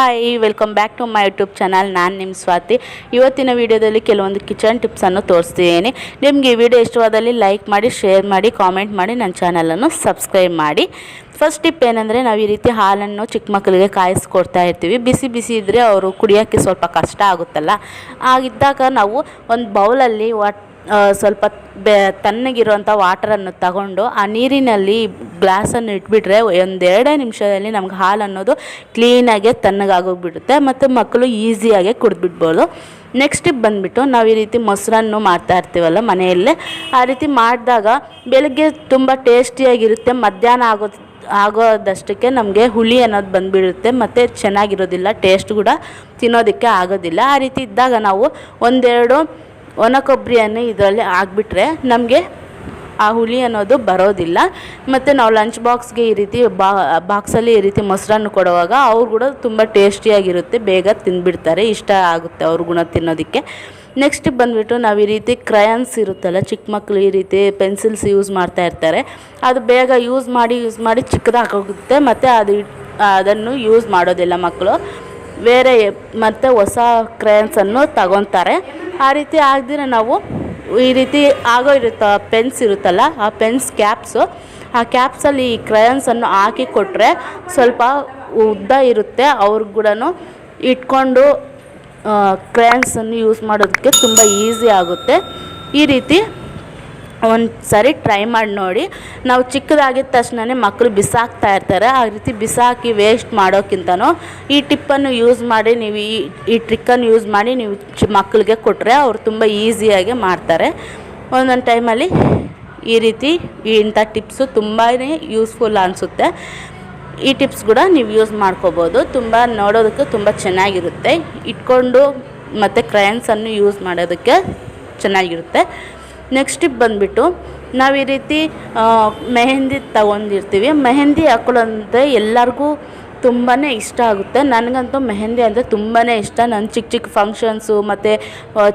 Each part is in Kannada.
Hi welcome back to my YouTube channel. ನಾನು ನಿಮ್ಮ ಸ್ವಾತಿ. ಇವತ್ತಿನ ವಿಡಿಯೋದಲ್ಲಿ ಕೆಲವೊಂದು ಕಿಚನ್ ಟಿಪ್ಸನ್ನು ತೋರಿಸ್ತಿದ್ದೀನಿ. ನಿಮಗೆ ಈ ವಿಡಿಯೋ ಇಷ್ಟವಾದಲ್ಲಿ ಲೈಕ್ ಮಾಡಿ ಶೇರ್ ಮಾಡಿ ಕಾಮೆಂಟ್ ಮಾಡಿ ನನ್ನ ಚಾನಲನ್ನು ಸಬ್ಸ್ಕ್ರೈಬ್ ಮಾಡಿ. ಫಸ್ಟ್ ಟಿಪ್ ಏನಂದರೆ ನಾವು ಈ ರೀತಿ ಹಾಲನ್ನು ಚಿಕ್ಕ ಮಕ್ಕಳಿಗೆ ಕಾಯಿಸ್ಕೊಡ್ತಾ ಇರ್ತೀವಿ. ಬಿಸಿ ಬಿಸಿ ಇದ್ದರೆ ಅವರು ಕುಡಿಯೋಕ್ಕೆ ಸ್ವಲ್ಪ ಕಷ್ಟ ಆಗುತ್ತಲ್ಲ. ಆಗಿದ್ದಾಗ ನಾವು ಒಂದು ಬೌಲಲ್ಲಿ ಆ, ಸ್ವಲ್ಪ ಬೆ ತಣ್ಣಗಿರುವಂಥ ವಾಟರನ್ನು ತಗೊಂಡು ಆ ನೀರಿನಲ್ಲಿ ಗ್ಲಾಸನ್ನು ಇಟ್ಬಿಟ್ರೆ ಒಂದೆರಡೇ ನಿಮಿಷದಲ್ಲಿ ನಮ್ಗೆ ಹಾಲು ಅನ್ನೋದು ಕ್ಲೀನಾಗೆ ತಣ್ಣಗಾಗೋಗ್ಬಿಡುತ್ತೆ ಮತ್ತು ಮಕ್ಕಳು ಈಸಿಯಾಗೆ ಕುಡಿದ್ಬಿಡ್ಬೋದು. ನೆಕ್ಸ್ಟ್ ಬಂದುಬಿಟ್ಟು ನಾವು ಈ ರೀತಿ ಮೊಸರನ್ನು ಮಾಡ್ತಾ ಇರ್ತೀವಲ್ಲ ಮನೆಯಲ್ಲೇ, ಆ ರೀತಿ ಮಾಡಿದಾಗ ಬೆಳಗ್ಗೆ ತುಂಬ ಟೇಸ್ಟಿಯಾಗಿರುತ್ತೆ ಮಧ್ಯಾಹ್ನ ಆಗೋ, ಆಗೋದಷ್ಟಕ್ಕೆ ನಮಗೆ ಹುಳಿ ಅನ್ನೋದು ಬಂದುಬಿಡುತ್ತೆ, ಮತ್ತು ಚೆನ್ನಾಗಿರೋದಿಲ್ಲ ಟೇಸ್ಟ್ ಕೂಡ ತಿನ್ನೋದಕ್ಕೆ ಆಗೋದಿಲ್ಲ. ಆ ರೀತಿ ಇದ್ದಾಗ ನಾವು ಒಂದೆರಡು ಒಣ ಕೊಬ್ಬರಿಯನ್ನು ಇದರಲ್ಲಿ ಹಾಕ್ಬಿಟ್ರೆ ನಮಗೆ ಆ ಹುಳಿ ಅನ್ನೋದು ಬರೋದಿಲ್ಲ. ಮತ್ತು ನಾವು ಲಂಚ್ ಬಾಕ್ಸ್ಗೆ ಈ ರೀತಿ ಬಾ ಬಾಕ್ಸಲ್ಲಿ ಈ ರೀತಿ ಮೊಸರನ್ನು ಕೊಡುವಾಗ ಅವ್ರು ಕೂಡ ತುಂಬ ಟೇಸ್ಟಿಯಾಗಿರುತ್ತೆ. ಬೇಗ ತಿಂದ್ಬಿಡ್ತಾರೆ. ಇಷ್ಟ ಆಗುತ್ತೆ ಅವ್ರು ಕೂಡ ತಿನ್ನೋದಕ್ಕೆ. ನೆಕ್ಸ್ಟ್ ಬಂದುಬಿಟ್ಟು ನಾವು ಈ ರೀತಿ ಕ್ರಯನ್ಸ್ ಇರುತ್ತಲ್ಲ ಚಿಕ್ಕ ಮಕ್ಕಳು ಈ ರೀತಿ ಪೆನ್ಸಿಲ್ಸ್ ಯೂಸ್ ಮಾಡ್ತಾ ಇರ್ತಾರೆ. ಅದು ಬೇಗ ಯೂಸ್ ಮಾಡಿ ಯೂಸ್ ಮಾಡಿ ಚಿಕ್ಕದಾಗೋಗುತ್ತೆ. ಮತ್ತು ಅದು ಅದನ್ನು ಯೂಸ್ ಮಾಡೋದಿಲ್ಲ ಮಕ್ಕಳು ಬೇರೆ ಮತ್ತು ಹೊಸ ಕ್ರಯನ್ಸನ್ನು ತಗೊತಾರೆ. ಆ ರೀತಿ ಆಗದಿರ ನಾವು ಈ ರೀತಿ ಆಗೋ ಇರುತ್ತ ಪೆನ್ಸ್ ಇರುತ್ತಲ್ಲ, ಆ ಪೆನ್ಸ್ ಕ್ಯಾಪ್ಸು ಆ ಕ್ಯಾಪ್ಸಲ್ಲಿ ಈ ಕ್ರಯನ್ಸನ್ನು ಹಾಕಿ ಕೊಟ್ಟರೆ ಸ್ವಲ್ಪ ಉದ್ದ ಇರುತ್ತೆ. ಅವ್ರಿಗೆ ಕೂಡ ಇಟ್ಕೊಂಡು ಕ್ರಯನ್ಸನ್ನು ಯೂಸ್ ಮಾಡೋದಕ್ಕೆ ತುಂಬ ಈಸಿ ಆಗುತ್ತೆ. ಈ ರೀತಿ ಒಂದು ಸರಿ ಟ್ರೈ ಮಾಡಿ ನೋಡಿ. ನಾವು ಚಿಕ್ಕದಾಗಿದ್ದ ತಕ್ಷಣವೇ ಮಕ್ಕಳು ಬಿಸಾಕ್ತಾ ಇರ್ತಾರೆ. ಆ ರೀತಿ ಬಿಸಾಕಿ ವೇಸ್ಟ್ ಮಾಡೋಕ್ಕಿಂತನೂ ಈ ಟಿಪ್ಪನ್ನು ಯೂಸ್ ಮಾಡಿ ನೀವು ಈ ಈ ಟ್ರಿಕ್ಕನ್ನು ಯೂಸ್ ಮಾಡಿ ನೀವು ಚಿ ಮಕ್ಕಳಿಗೆ ಕೊಟ್ಟರೆ ಅವ್ರು ತುಂಬ ಈಸಿಯಾಗಿ ಮಾಡ್ತಾರೆ. ಒಂದೊಂದು ಟೈಮಲ್ಲಿ ಈ ರೀತಿ ಇಂಥ ಟಿಪ್ಸು ತುಂಬಾ ಯೂಸ್ಫುಲ್ ಅನಿಸುತ್ತೆ. ಈ ಟಿಪ್ಸ್ ಕೂಡ ನೀವು ಯೂಸ್ ಮಾಡ್ಕೋಬೋದು. ತುಂಬ ನೋಡೋದಕ್ಕೆ ತುಂಬ ಚೆನ್ನಾಗಿರುತ್ತೆ. ಇಟ್ಕೊಂಡು ಮತ್ತು ಕ್ರಯನ್ಸನ್ನು ಯೂಸ್ ಮಾಡೋದಕ್ಕೆ ಚೆನ್ನಾಗಿರುತ್ತೆ. ನೆಕ್ಸ್ಟ್ ಸ್ಟೆಪ್ ಬಂದುಬಿಟ್ಟು ನಾವು ಈ ರೀತಿ ಮೆಹೆಂದಿ ತಗೊಂಡಿರ್ತೀವಿ. ಮೆಹೆಂದಿ ಹಾಕೊಳ್ಳೋದಂದ್ರೆ ಎಲ್ಲರಿಗೂ ತುಂಬಾ ಇಷ್ಟ ಆಗುತ್ತೆ. ನನಗಂತೂ ಮೆಹಂದಿ ಅಂದರೆ ತುಂಬಾ ಇಷ್ಟ. ನಾನು ಚಿಕ್ಕ ಚಿಕ್ಕ ಫಂಕ್ಷನ್ಸು ಮತ್ತು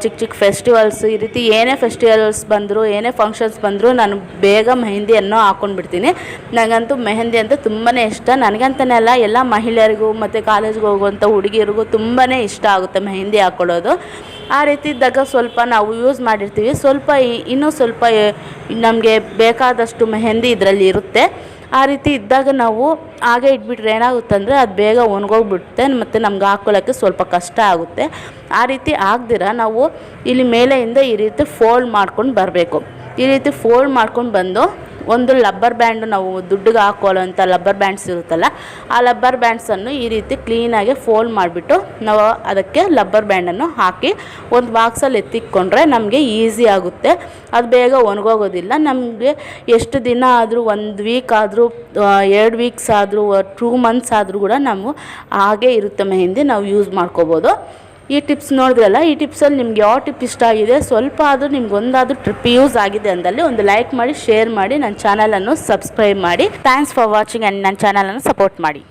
ಚಿಕ್ಕ ಚಿಕ್ಕ ಫೆಸ್ಟಿವಲ್ಸ್ ಈ ರೀತಿ ಏನೇ ಫೆಸ್ಟಿವಲ್ಸ್ ಬಂದರೂ, ಏನೇ ಫಂಕ್ಷನ್ಸ್ ಬಂದರೂ ನಾನು ಬೇಗ ಮೆಹಂದಿಯನ್ನು ಹಾಕ್ಕೊಂಡ್ಬಿಡ್ತೀನಿ ನನಗಂತೂ ಮೆಹಂದಿ ಅಂತ ತುಂಬಾ ಇಷ್ಟ. ನನಗಂತನೇ ಅಲ್ಲ, ಎಲ್ಲ ಮಹಿಳೆಯರಿಗೂ ಮತ್ತು ಕಾಲೇಜ್ಗೆ ಹೋಗುವಂಥ ಹುಡುಗಿಯರಿಗೂ ತುಂಬಾ ಇಷ್ಟ ಆಗುತ್ತೆ ಮೆಹಂದಿ ಹಾಕ್ಕೊಳ್ಳೋದು ಆ ರೀತಿ ಇದ್ದಾಗ ಸ್ವಲ್ಪ ನಾವು ಯೂಸ್ ಮಾಡಿರ್ತೀವಿ. ಸ್ವಲ್ಪ ಇನ್ನೂ ಸ್ವಲ್ಪ ನಮಗೆ ಬೇಕಾದಷ್ಟು ಮೆಹಂದಿ ಇದರಲ್ಲಿ ಇರುತ್ತೆ. ಆ ರೀತಿ ಇದ್ದಾಗ ನಾವು ಹಾಗೆ ಇಟ್ಬಿಟ್ರೆ ಏನಾಗುತ್ತೆ ಅಂದರೆ ಅದು ಬೇಗ ಒಣಗೋಗ್ಬಿಡುತ್ತೆ, ಮತ್ತು ನಮ್ಗೆ ಹಾಕ್ಕೊಳ್ಳೋಕ್ಕೆ ಸ್ವಲ್ಪ ಕಷ್ಟ ಆಗುತ್ತೆ. ಆ ರೀತಿ ಆಗದಿರ ನಾವು ಇಲ್ಲಿ ಮೇಲೆಯಿಂದ ಈ ರೀತಿ ಫೋಲ್ಡ್ ಮಾಡ್ಕೊಂಡು ಬರಬೇಕು. ಈ ರೀತಿ ಫೋಲ್ಡ್ ಮಾಡ್ಕೊಂಡು ಬಂದು ಒಂದು ಲಬ್ಬರ್ ಬ್ಯಾಂಡ್ ನಾವು ದುಡ್ಡಿಗೆ ಹಾಕೊಳ್ಳೋಂಥ ಲಬ್ಬರ್ ಬ್ಯಾಂಡ್ಸ್ ಇರುತ್ತಲ್ಲ, ಆ ಲಬ್ಬರ್ ಬ್ಯಾಂಡ್ಸನ್ನು ಈ ರೀತಿ ಕ್ಲೀನಾಗಿ ಫೋಲ್ಡ್ ಮಾಡಿಬಿಟ್ಟು ನಾವು ಅದಕ್ಕೆ ಲಬ್ಬರ್ ಬ್ಯಾಂಡನ್ನು ಹಾಕಿ ಒಂದು ಬಾಕ್ಸಲ್ಲಿ ಎತ್ತಿಕ್ಕೊಂಡ್ರೆ ನಮಗೆ ಈಸಿ ಆಗುತ್ತೆ. ಅದು ಬೇಗ ಒಣಗೋಗೋದಿಲ್ಲ. ನಮಗೆ ಎಷ್ಟು ದಿನ ಆದರೂ, ಒಂದು ವೀಕ್ ಆದರೂ ಎರಡು ವೀಕ್ಸ್ ಆದರೂ ಟೂ ಮಂತ್ಸ್ ಆದರೂ ಕೂಡ ನಾವು ಹಾಗೆ ಇರುತ್ತೆ ಮೆಹಂದಿ ನಾವು ಯೂಸ್ ಮಾಡ್ಕೋಬೋದು. ಈ ಟಿಪ್ಸ್ ನೋಡಿದ್ರಲ್ಲ, ಈ ಟಿಪ್ಸಲ್ಲಿ ನಿಮ್ಗೆ ಯಾವ ಟಿಪ್ ಇಷ್ಟ ಆಗಿದೆ, ಸ್ವಲ್ಪ ಆದರೂ ನಿಮ್ಗೆ ಒಂದಾದರೂ ಟ್ರಿಪ್ ಯೂಸ್ ಆಗಿದೆ ಅಂದಲ್ಲಿ ಒಂದು ಲೈಕ್ ಮಾಡಿ ಶೇರ್ ಮಾಡಿ ನನ್ನ ಚಾನಲನ್ನು ಸಬ್ಸ್ಕ್ರೈಬ್ ಮಾಡಿ. ಥ್ಯಾಂಕ್ಸ್ ಫಾರ್ ವಾಚಿಂಗ್ ಆ್ಯಂಡ್ ನನ್ನ ಚಾನಲನ್ನು ಸಪೋರ್ಟ್ ಮಾಡಿ.